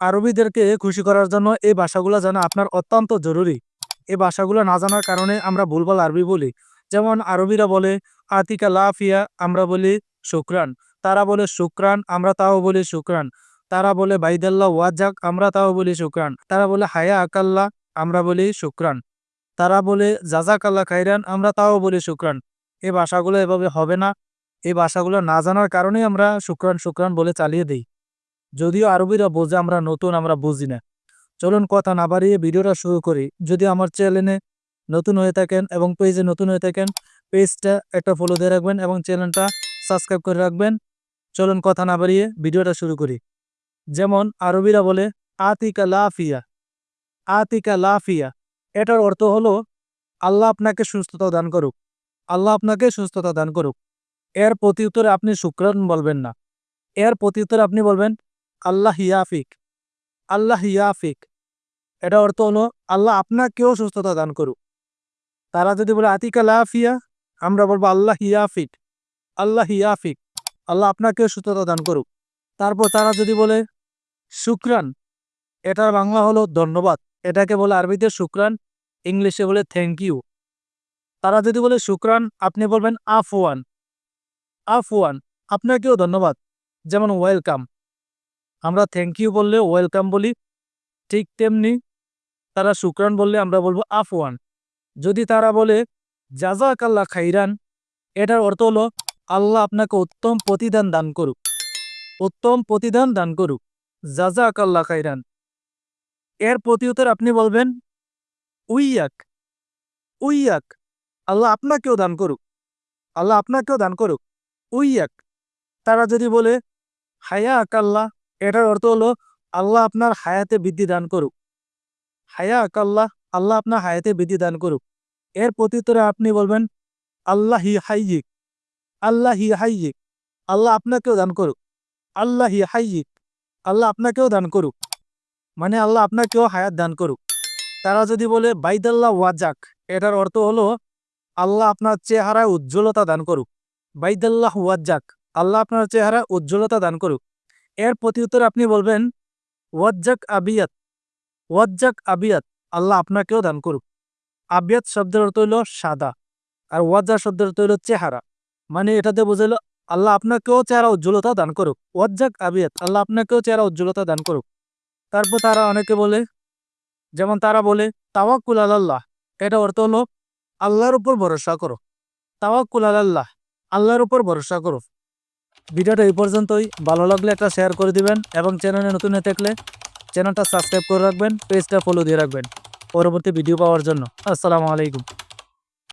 আরবিদেরকে খুশি করার জন্য এই ভাষাগুলো জানা আপনার অত্যন্ত জরুরি। এই ভাষাগুলো না জানার কারণে আমরা ভুলভাল আরবি বলি। যেমন আরবিরা বলে, আতিকা লাফিয়া আমরা বলি, শুক্রান তারা বলে, শুক্রান আমরা তাও বলি, শুক্রান তারা বলে, বাইদাল্লাহ ওয়াজাক আমরা তাও বলি, শুক্রান তারা বলে, হায়া আকাল্লা আমরা বলি, শুক্রান তারা বলে জাজাকাল্লা খাইরান আমরা তাও বলি, শুক্রান এই ভাষাগুলো এভাবে হবে না। এই ভাষাগুলো না জানার কারণেই আমরা শুক্রান শুক্রান বলে চালিয়ে দিই। যদিও আরবিরা বোঝে আমরা নতুন, আমরা বুঝি না। চলুন কথা না বাড়িয়ে ভিডিওটা শুরু করি। যদি আমার চ্যানেলে নতুন হয়ে থাকেন এবং পেজে নতুন হয়ে থাকেন, পেজটা একটা ফলো দিয়ে রাখবেন এবং চ্যানেলটা সাবস্ক্রাইব করে রাখবেন। চলুন কথা না বাড়িয়ে ভিডিওটা শুরু করি। যেমন আরবিরা বলে, আতিকা লাফিয়া। আতিকা লাফিয়া। এটার অর্থ হলো, আল্লাহ আপনাকে সুস্থতা দান করুক। আল্লাহ আপনাকে সুস্থতা দান করুক। এর প্রতি উত্তরে আপনি শুক্রান বলবেন না। এর প্রতি উত্তরে আপনি বলবেন আল্লাহ ইয়াফিক আল্লাহ ইয়াফিক। এটা অর্থ হলো, আল্লাহ আপনাকেও সুস্থতা দান করুক। তারা যদি বলে, আতিকা লাফিয়া আমরা বলব, আল্লাহ ইয়াফিক আল্লাহ ইয়াফিক, আল্লাহ আপনাকেও সুস্থতা দান করুক। তারপর তারা যদি বলে, শুক্রান। এটার বাংলা হলো ধন্যবাদ। এটাকে বলে আরবিতে শুক্রান, ইংলিশে বলে থ্যাংক ইউ তারা যদি বলে, শুক্রান, আপনি বলবেন, আফওয়ান। আফওয়ান, আপনাকেও ধন্যবাদ। যেমন, ওয়েলকাম। আমরা থ্যাংক ইউ বললে ওয়েলকাম বলি, ঠিক তেমনি তারা শুক্রান বললে আমরা বলব আফওয়ান। যদি তারা বলে জাজাক আল্লাহ খাইরান এটার অর্থ হলো, আল্লাহ আপনাকে উত্তম প্রতিদান দান করুক। উত্তম প্রতিদান দান করুক। জাজাক আল্লাহ খাইরান। এর প্রতি উত্তর আপনি বলবেন, উইয়াক উইয়াক, আল্লাহ আপনাকেও দান করুক, আল্লাহ আপনাকেও দান করুক, উইয়াক। তারা যদি বলে হায়া আকাল্লাহ এটার অর্থ হলো, আল্লাহ আপনার হায়াতে বৃদ্ধি দান করুক। হায়া আকাল্লাহ আল্লাহ আপনার হায়াতে বৃদ্ধি দান করুক। এর প্রত্যুত্তরে আপনি বলবেন, আল্লাহ হি হাইয়িক, আল্লাহ হি হাইয়িক, আল্লাহ আপনাকেও দান করুক। আল্লাহ হি হাইয়িক, আল্লাহ আপনাকেও দান করুক। মানে আল্লাহ আপনাকেও হায়াত দান করুক। তারা যদি বলে, বাইদাল্লাহ ওয়াজাক, এটার অর্থ হলো, আল্লাহ আপনার চেহারায় উজ্জ্বলতা দান করুক। বাইদাল্লাহ ওয়াজ্জাক আল্লাহ আপনার চেহারা উজ্জ্বলতা দান করুক। এর প্রতি উত্তরে আপনি বলবেন, ওয়াজ্জাক আবিয়াত ওয়াজ্জাক আবিয়াত, আল্লাহ আপনাকেও দান করুক। আবিয়াত শব্দের অর্থ হইল সাদা, আর ওয়াজ্জা শব্দের অর্থ হইল চেহারা। মানে এটাতে বোঝাইল, আল্লাহ আপনাকেও চেহারা উজ্জ্বলতা দান করুক। ওয়াজ্জাক আবিয়াত, আল্লাহ আপনাকেও চেহারা উজ্জ্বলতা দান করুক। তারপর তারা অনেকে বলে, যেমন তারা বলে, তাওয়াক্কুল আল্লাহ এটা অর্থ হলো, আল্লাহর উপর ভরসা করো। তাওয়াক্কুল আল্লাহ আল্লাহর উপর ভরসা করো। ভিডিওটা এই পর্যন্তই। ভালো লাগলে একটা শেয়ার করে দিবেন এবং চ্যানেলে নতুন হয়ে থাকলে চ্যানেলটা সাবস্ক্রাইব করে রাখবেন পেজটা ফলো দিয়ে রাখবেন। পরবর্তী ভিডিও পাওয়ার জন্য। আসসালামু আলাইকুম।